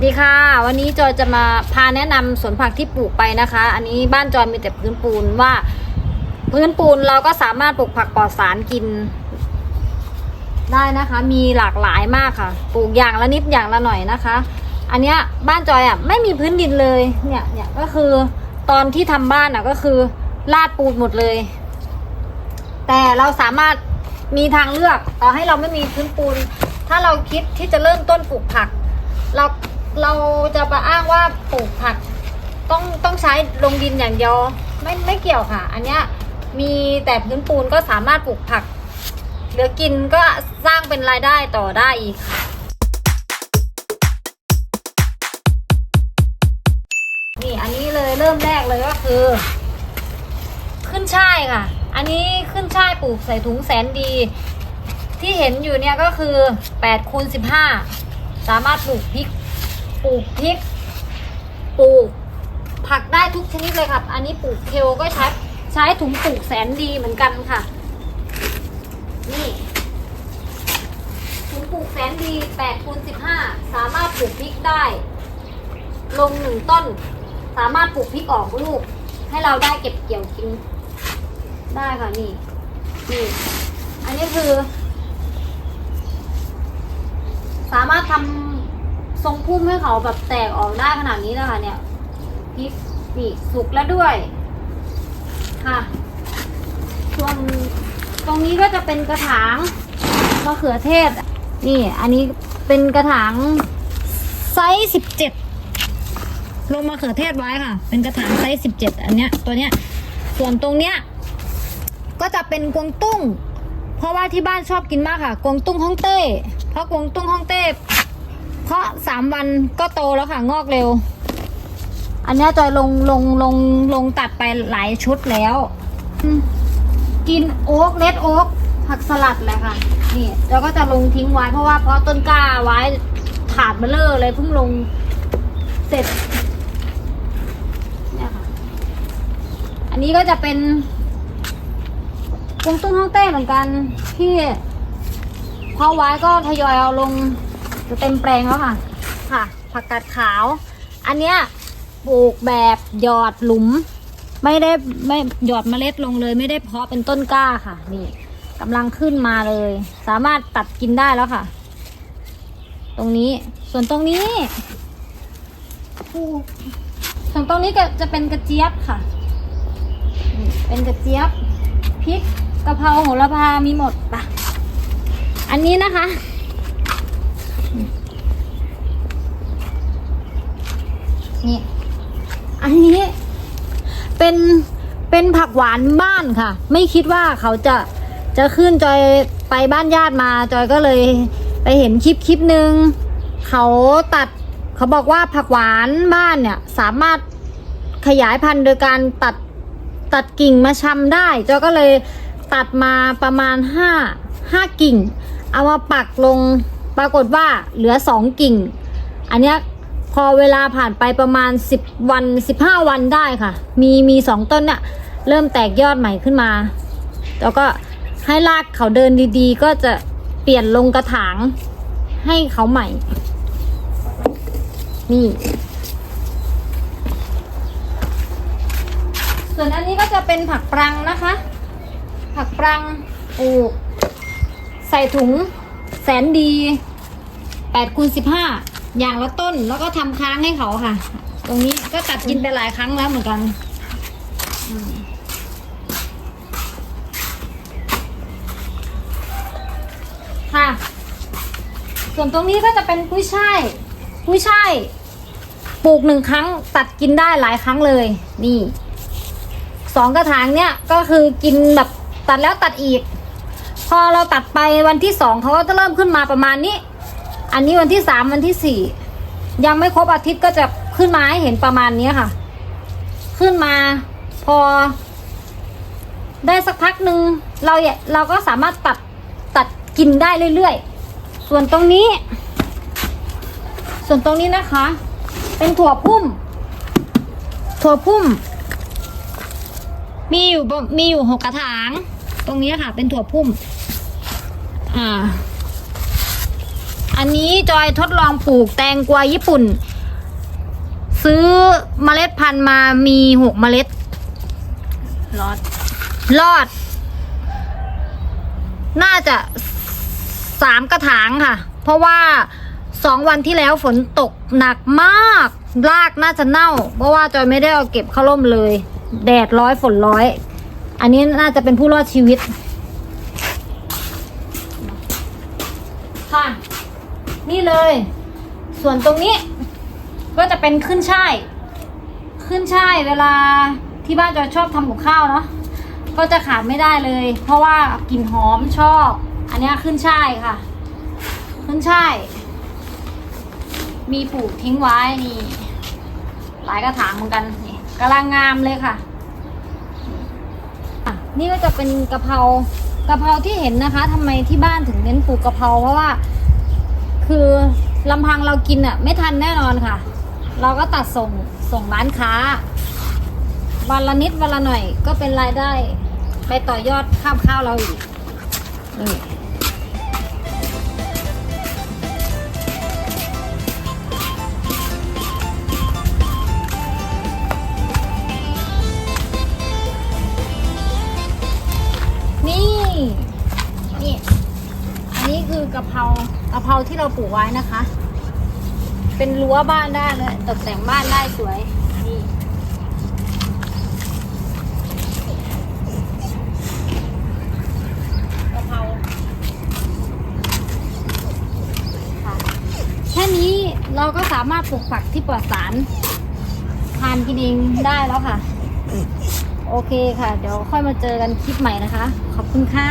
สวัสดีค่ะ วันนี้จอยจะมาพาแนะนำสวนผักที่ปลูกไปนะคะ อันนี้บ้านจอยมีแต่พื้นปูนว่า พื้นปูนเราก็สามารถปลูกผักปลอดสารกิน ได้นะคะ มีหลากหลายมากค่ะ ปลูกอย่างละนิดอย่างละหน่อยนะคะ อันเนี้ยบ้านจอยอะไม่มีพื้นดินเลยเนี่ยเนี่ยก็คือตอนที่ทำบ้านอะก็คือลาดปูนหมดเลย แต่เราสามารถมีทางเลือกต่อให้เราไม่มีพื้นปูน ถ้าเราคิดที่จะเริ่มต้นปลูกผัก เรา เราจะมาอ้างว่าปลูกผักต้องต้องใช้ลงดินอย่างเดียวไม่ไม่เกี่ยวค่ะ อันเนี้ยมีแต่พื้นปูนก็สามารถปลูกผักเหลือกินก็สร้างเป็นรายได้ต่อได้อีกค่ะนี่อันนี้เลยเริ่มแรกเลยก็คือ ขึ้นช่ายค่ะ อันนี้ขึ้นช่ายปลูกใส่ถุงแสนดี ที่เห็นอยู่เนี่ยก็คือ8คูณ15 สามารถปลูกพริก ปลูกพริก ปลูก ผักได้ทุกชนิดเลยครับ อันนี้ปลูกเคลก็ใช้ใช้ถุงปลูกแสนดีเหมือนกันค่ะ นี่ถุงปลูกแสนดี8คูณ15 สามารถปลูกพริกได้ ลงหนึ่งต้น สามารถปลูกพริกออกลูก ให้เราได้เก็บเกี่ยวกิน ได้ค่ะนี่นี่ อันนี้คือ สามารถทำ ทรงพุ่มให้เขาแบบแตกออกได้ขนาดนี้แล้วค่ะเนี่ยพริกนี่สุกแล้วด้วยค่ะ ส่วนตรงนี้ก็จะเป็นกระถางมะเขือเทศ นี่อันนี้เป็นกระถางไซส์สิบเจ็ดลงมะเขือเทศไว้ค่ะ เป็นกระถางไซส์สิบเจ็ดอันเนี้ยตัวเนี้ยส่วนตรงเนี้ยก็จะเป็นกวางตุ้ง เพราะว่าที่บ้านชอบกินมากค่ะ กวางตุ้งฮ่องเต้ เพราะกวางตุ้งฮ่องเต้ เพราะสามวันก็โตแล้วค่ะงอกเร็ว อันนี้จอยลงลงลงลงตัดไปหลายชุดแล้ว กินโอ๊กเลดโอ๊กผักสลัดแหละค่ะ นี่แล้วก็จะลงทิ้งไว้เพราะว่าเพราะต้นกล้าไว้ถาดเบลเลอร์เลยเพิ่งลงเสร็จเนี่ยค่ะ อันนี้ก็จะเป็นกวางตุ้งฮ่องเต้เหมือนกันที่เพาะไว้ก็ทยอยเอาลง จะเต็มแปลงแล้วค่ะ ค่ะ ผักกาดขาว อันเนี้ยปลูกแบบหยอดหลุม ไม่ได้ไม่หยอดเมล็ดลงเลย ไม่ได้เพาะเป็นต้นกล้าค่ะ นี่กำลังขึ้นมาเลย สามารถตัดกินได้แล้วค่ะ ตรงนี้ส่วนตรงนี้ปลูกส่วนตรงนี้ก็จะเป็นกระเจี๊ยบค่ะ เป็นกระเจี๊ยบพริกกะเพราโหระพามีหมดปะอันนี้นะคะ นี่ อันนี้เป็นเป็นผักหวานบ้านค่ะ ไม่คิดว่าเขาจะจะขึ้นจอยไปบ้านญาติมา จอยก็เลยไปเห็นคลิปคลิปหนึ่งเขาตัดเขาบอกว่าผักหวานบ้านเนี่ย สามารถขยายพันธุ์โดยการตัดตัดกิ่งมาชำได้จอยก็เลยตัดมาประมาณห้าห้ากิ่ง เอามาปักลงปรากฏว่าเหลือสองกิ่ง อันเนี้ย พอเวลาผ่านไปประมาณ 10 วัน 15 วันได้ค่ะ มีมีสองต้นเนี่ยเริ่มแตกยอดใหม่ขึ้นมา แล้วก็ให้รากเขาเดินดีๆ ก็จะเปลี่ยนลงกระถางให้เขาใหม่ นี่ ส่วนอันนี้ก็จะเป็นผักปรังนะคะ ผักปรังปลูกใส่ถุงแสนดี8คูณ15 อย่างละต้นแล้วก็ทำค้างให้เขาค่ะ ตรงนี้ก็ตัดกินไปหลายครั้งแล้วเหมือนกันค่ะ ส่วนตรงนี้ก็จะเป็นกุ้ยช่ายกุ้ยช่ายปลูกหนึ่งครั้งตัดกินได้หลายครั้งเลย นี่สองกระถางเนี่ยก็คือกินแบบตัดแล้วตัดอีก พอเราตัดไปวันที่สองเขาก็จะเริ่มขึ้นมาประมาณนี้ อันนี้วันที่สามวันที่สี่ยังไม่ครบอาทิตย์ก็จะขึ้นมาให้เห็นประมาณนี้ค่ะ ขึ้นมาพอ ได้สักพักหนึ่งเราเราก็สามารถตัดตัดกินได้เรื่อยๆ ส่วนตรงนี้ ส่วนตรงนี้นะคะ เป็นถั่วพุ่ม ถั่วพุ่ม มีอยู่มีอยู่หกกระถาง ตรงนี้ค่ะ เป็นถั่วพุ่ม อ่า อันนี้จอยทดลองปลูกแตงกวาญี่ปุ่น ซื้อเมล็ดพันธุ์มามีหกเมล็ดรอดรอด น่าจะสามกระถางค่ะ เพราะว่าสองวันที่แล้วฝนตกหนักมาก รากน่าจะเน่า เพราะว่าจอยไม่ได้เอาเก็บเข้าร่มเลย แดดร้อยฝนร้อย อันนี้น่าจะเป็นผู้รอดชีวิต ค่ะ นี่เลย ส่วนตรงนี้ ก็จะเป็นขึ้นช่ายขึ้นช่ายเวลาที่บ้านจะชอบทำกับข้าวเนาะก็จะขาดไม่ได้เลย เพราะว่ากลิ่นหอมชอบ อันนี้ขึ้นช่ายค่ะ ขึ้นช่าย มีปลูกทิ้งไว้นี่หลายกระถางเหมือนกันนี่กำลังงามเลยค่ะ นี่ก็จะเป็นกะเพรากะเพราที่เห็นนะคะทำไมที่บ้านถึงเน้นปลูกกะเพราเพราะว่า คือลำพังเรากินอะ ไม่ทันแน่นอนค่ะ เราก็ตัดส่งส่งร้านค้า วันละนิดวันละหน่อย ก็เป็นรายได้ ไปต่อยอดข้ามข้าวเราอีกนี่ นี่ กะเพรากะเพราที่เราปลูกไว้นะคะ เป็นรั้วบ้านได้เลยตกแต่งบ้านได้สวยนี่กะเพราค่ะแค่นี้เราก็สามารถปลูกผักที่ปลอดสารทานกินเองได้แล้วค่ะ โอเคค่ะ เดี๋ยวค่อยมาเจอกันคลิปใหม่นะคะ ขอบคุณค่ะ